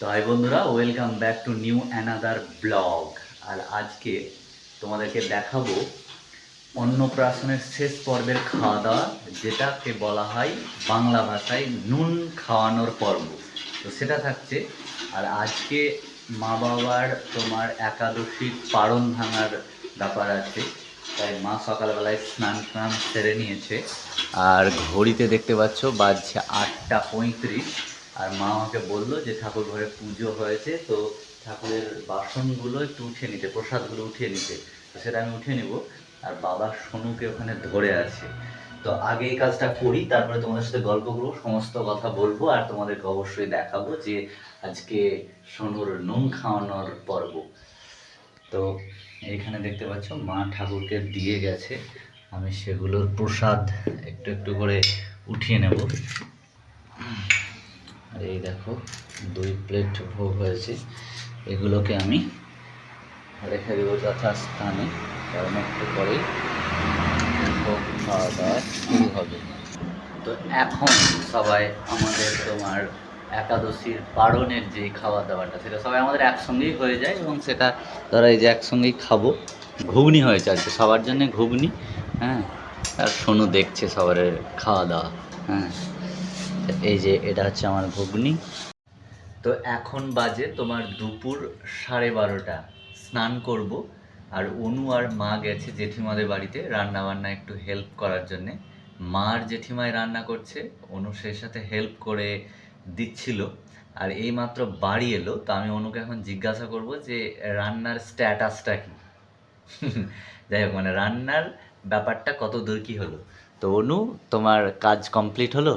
তো হাই বন্ধুরা welcome back to new another blog আর আজকে তোমাদেরকে দেখাবো অন্নপ্রাশনের শেষ পর্বের খাওয়া দাওয়া যেটাকে বলা হয় বাংলা ভাষায় নুন খাওয়ানোর পর্ব। তো সেটা থাকছে, আর আজকে মা বাবার তোমার একাদশীর পারণ ভাঙার ব্যাপার আছে, তাই মা সকালবেলায় স্নান টান সেরে নিয়েছে। আর ঘড়িতে দেখতে পাচ্ছ বাজছে আটটা পঁয়ত্রিশ। আর মা আমাকে বলল যে ঠাকুর ঘরে পুজো হয়েছে, তো ঠাকুরের বাসনগুলো একটু উঠিয়ে নিতে, প্রসাদগুলো উঠিয়ে নিতে। তো সেটা আমি উঠিয়ে নিব। আর বাবা সোনুকে ওখানে ধরে আছে। তো আগে এই কাজটা করি, তারপরে তোমাদের সাথে গল্প করব, সমস্ত কথা বলব, আর তোমাদেরকে অবশ্যই দেখাবো যে আজকে সোনুর নুন খাওয়ানোর পর্ব। তো এইখানে দেখতে পাচ্ছ, মা ঠাকুরকে দিয়ে গেছে। আমি সেগুলোর প্রসাদ একটু একটু করে উঠিয়ে নেব। আর এই দেখো, দুই প্লেট ভোগ হয়েছে। এগুলোকে আমি রেখে দেবো যথাস্থানে, কারণ একটু পরেই ভোগ খাওয়া দাওয়া শুরু হবে। তো এখন সবাই আমাদের তোমার একাদশীর পারণের যে খাওয়া দাওয়াটা, সেটা সবাই আমাদের একসঙ্গেই হয়ে যায় এবং সেটা ধরো এই যে একসঙ্গেই খাব। ঘুগনি হয়েছে আজকে, সবার জন্য ঘুগনি হ্যাঁ? আর সোনু দেখছে সবার খাওয়া দাওয়া হ্যাঁ? এই যে এটা হচ্ছে আমার ঘুগনি। তো এখন বাজে তোমার দুপুর সাড়ে বারোটা। স্নান করব। আর অনু আর মা গেছে জেঠিমাদের বাড়িতে রান্না বান্না একটু হেল্প করার জন্যে। মার জেঠিমায় রান্না করছে, অনু সেই সাথে হেল্প করে দিচ্ছিল। আর এই মাত্র বাড়ি এলো, তো আমি অনুকে এখন জিজ্ঞাসা করব যে রান্নার স্ট্যাটাসটা কি? যাই হোক মানে রান্নার ব্যাপারটা কত দূর কি হলো? তো অনু, তোমার কাজ কমপ্লিট হলো?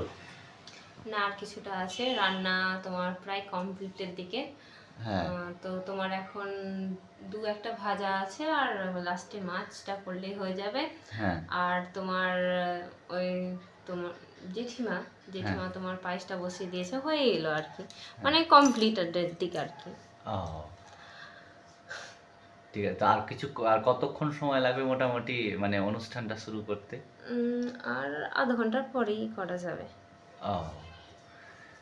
না আর কিছুটা আছে। রান্না তোমার প্রায় কমপ্লিটের দিকে। হ্যাঁ। তো তোমার এখন দু একটা ভাজা আছে আর লাস্টে মাছটা করলেই হয়ে যাবে। হ্যাঁ। আর তোমার ওই তোমার জেঠিমা জেঠিমা তোমার পায়েসটা বসিয়ে দিয়েছে হয়ে এলো আর কি। মানে কমপ্লিটের দিকে আর কি। ঠিক আছে আর কিছু আর কতক্ষণ সময় লাগবে মোটামুটি মানে অনুষ্ঠানটা শুরু করতে? আর আধা ঘণ্টার পরেই করা যাবে। ও।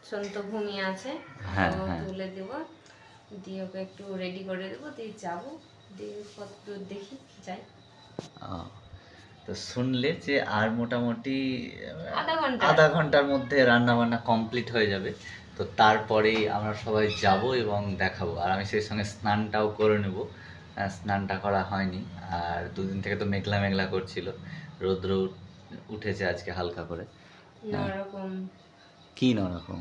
সন্ত ঘুমিয়ে আছে হ্যাঁ, হ্যাঁ। তুলে দেবো। দিয়ে ওকে একটু রেডি করে দেবো দিয়ে যাব। দিয়ে কত দূর দেখি যাই তো শুনলে যে আর মোটামুটি আধা ঘণ্টার মধ্যে রান্না বান্না কমপ্লিট হয়ে যাবে। তো তারপরেই আমরা সবাই যাব এবং দেখাবো। আর আমি সেই সঙ্গে স্নানটাও করে নেব। স্নানটা করা হয়নি। আর দুদিন থেকে তো মেঘলা মেঘলা করছিল। রৌদ্র উঠেছে আজকে হালকা করে। নানারকম কি নরকম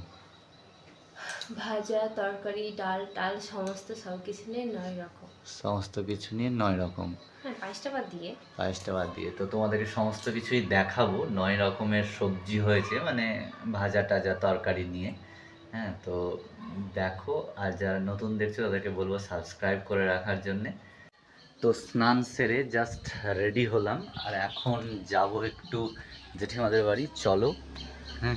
ভাজা তরকারি ডাল টাল সমস্ত সব কিছু নিয়ে নয় রকম। সমস্ত কিছু নিয়ে নয় রকম। হ্যাঁ পাঁচটা বাদ দিয়ে। পায়েসটা বাদ দিয়ে। তো তোমাদেরকে সমস্ত কিছুই দেখাবো। নয় রকমের সবজি হয়েছে মানে ভাজা টাজা তরকারি নিয়ে। হ্যাঁ তো দেখো আর যারা নতুন দেখছ তাদেরকে বলব সাবস্ক্রাইব করে রাখার জন্যে। তো স্নান সেরে জাস্ট রেডি হলাম। আর এখন যাব একটু জেঠিমাদের বাড়ি। চলো। হ্যাঁ।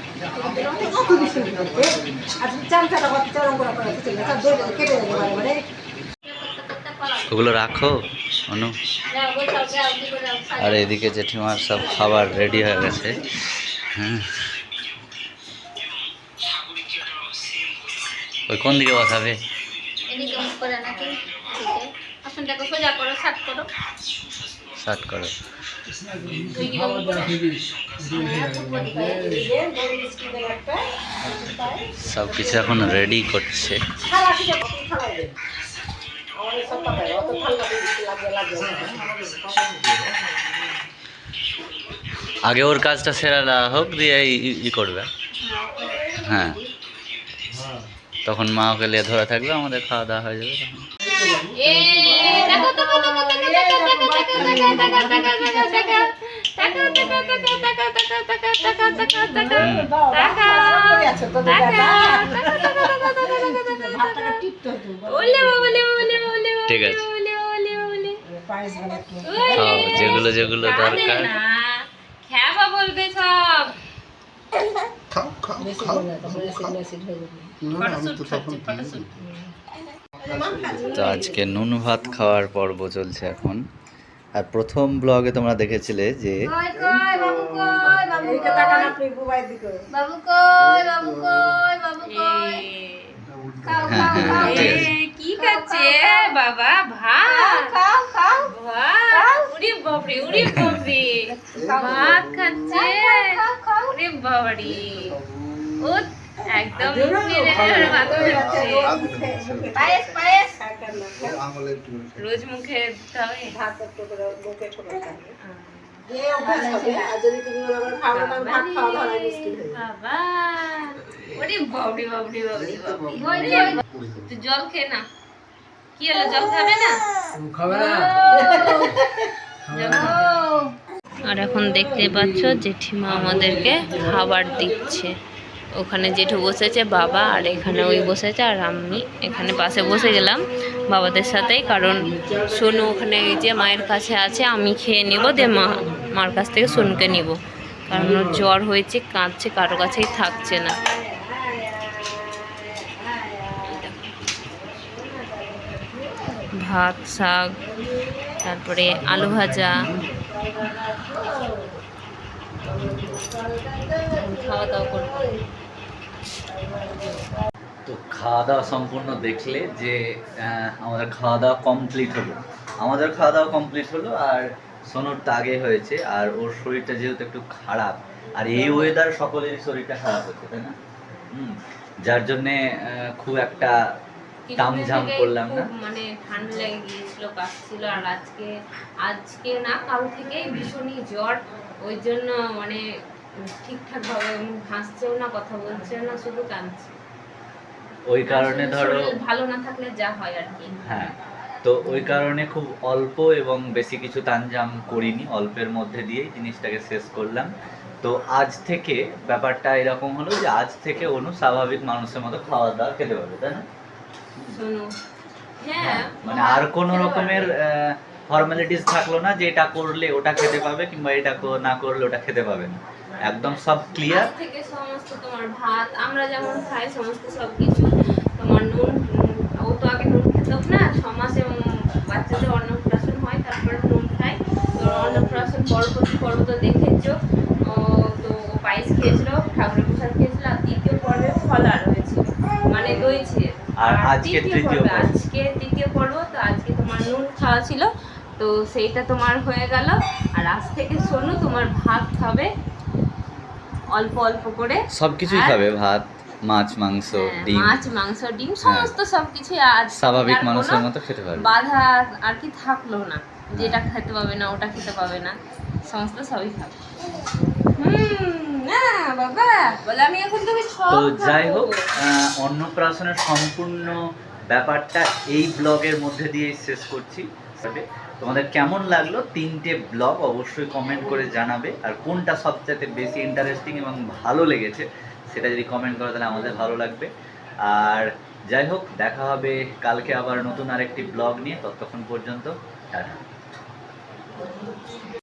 ওগুলো রাখো, অনু। আর এদিকে জেঠিমার সব খাবার রেডি হয়ে গেছে। হ্যাঁ। ওই কোন দিকে বসাবে? সাত করো। সব কিছু এখন রেডি করছে। আগে ওর কাজটা সেরা না হোক, দিয়ে ই- করবে। হ্যাঁ। তখন মা ওকে লিয়ে ধরা থাকবে, আমাদের খাওয়া দাওয়া হয়ে যাবে। ঠিক আছে যেগুলো যেগুলো দরকার দিইনি। তো আজকে নুন ভাত খাওয়ার পর্ব চলছে এখন আর প্রথম ব্লগে তোমরা দেখেছিলে যে কি খাচ্ছে? বাবা ভাত। খাও খাও ভাত। উড়ি বাপরে উড়ি বাপরে ভাত খাচ্ছে। উড়ি বাবারি ও একদম পায়েস পায়েস। রোজ মুখে বাবরি তুই জল খেয়ে না। কি হলো জল খাবে না? আর এখন দেখতে পাচ্ছ জেঠিমা আমাদেরকে খাবার দিচ্ছে। ওখানে জেঠু বসেছে, বাবা আর এখানে ওই বসেছে আর আমি। এখানে পাশে বসে গেলাম বাবাদের সাথেই, কারণ সোনু ওখানে যে মায়ের কাছে আছে, আমি খেয়ে নেব, দিয়ে মা, মার কাছ থেকে সোনুকে নিব। কারণ ওর জ্বর হয়েছে, কাঁদছে, কারও কাছেই থাকছে না। ভাত, শাক, তারপরে আলু ভাজা। তো খাওয়া দাওয়া সম্পূর্ণ দেখলে যে আমাদের খাওয়া দাওয়া কমপ্লিট হলো। আমাদের খাওয়া দাওয়া কমপ্লিট হলো আর সোনুর তাগে হয়েছে আর ওর শরীরটা যেহেতু একটু খারাপ, আর এই ওয়েদার সকলেরই শরীরটা খারাপ হচ্ছে, তাই না? হুম, যার জন্যে খুব একটা তামঝাম করলাম না? খুব মানে ঠান্ডা লেগে গিয়েছিল কাশছিল আর আজকে আজকে না কাল থেকেই ভীষণই জ্বর। ওই জন্য মানে ঠিকঠাক ভাবে হাসছেও না কথা বলছেও না শুধু কাঁদছে। ওই কারণে ধরো ভালো না থাকলে যা হয় আর কি। হ্যাঁ তো ওই কারণে খুব অল্প এবং বেশি কিছু তানজাম করিনি অল্পের মধ্যে দিয়েই জিনিসটাকে শেষ করলাম। তো আজ থেকে ব্যাপারটা এরকম হলো যে আজ থেকে অনু স্বাভাবিক মানুষের মতো খাওয়া দাওয়া খেতে পারবে তাই না? মানে আর কোনো রকমের ফর্মালিটিস থাকল না যে এটা করলে ওটা খেতে পাবে কিংবা এটা না করলে ওটা খেতে পাবে না। একদম সব ক্লিয়ার থেকে সমস্ত তোমার ভাত আমরা যেমন খাই সমস্ত সব কিছু তোমার নুন উম, ও তো আগে নুন খেত না ছ মাসে উম, বাচ্চাদের অন্নপ্রাশন হয় তারপরে নুন খায় তো অন্নপ্রাশন পরবর্তী পর্ব তো দেখেছ ও তো ও পায়েস খেয়েছিল ঠাকুরের প্রসাদ খেয়েছিল আর দ্বিতীয় পর্বে ফলা রয়েছে মানে দই ছিল আর আজকে তৃতীয় আজকে তৃতীয় পর্ব তো আজকে তোমার নুন খাওয়া ছিল তো সেইটা তোমার হয়ে গেল। আর আজ থেকে শোনো তোমার ভাত খাবে অল্প অল্প করে। সব কিছুই খাবে ভাত মাছ মাংস হ্যাঁ, ডিম। মাছ মাংস ডিম সমস্ত সবকিছু আজ স্বাভাবিক মানুষের মতো খেতে পারবে। বাধা আর কি থাকল না। যেটা খেতে পাবে না ওটা খেতে পাবে না। সমস্ত সবই খাবে। হুম। তো যাই হোক অন্নপ্রাশনের সম্পূর্ণ ব্যাপারটা এই ব্লগের মধ্যে দিয়ে শেষ করছি। তোমাদের কেমন লাগল তিনটে ব্লগ অবশ্যই কমেন্ট করে জানাবে। আর কোনটা সবচেয়ে বেশি ইন্টারেস্টিং এবং ভালো লেগেছে সেটা যদি কমেন্ট করো তাহলে আমাদের ভালো লাগবে। আর যাই হোক দেখা হবে কালকে আবার নতুন আরেকটি ব্লগ নিয়ে। ততক্ষণ পর্যন্ত টাটা।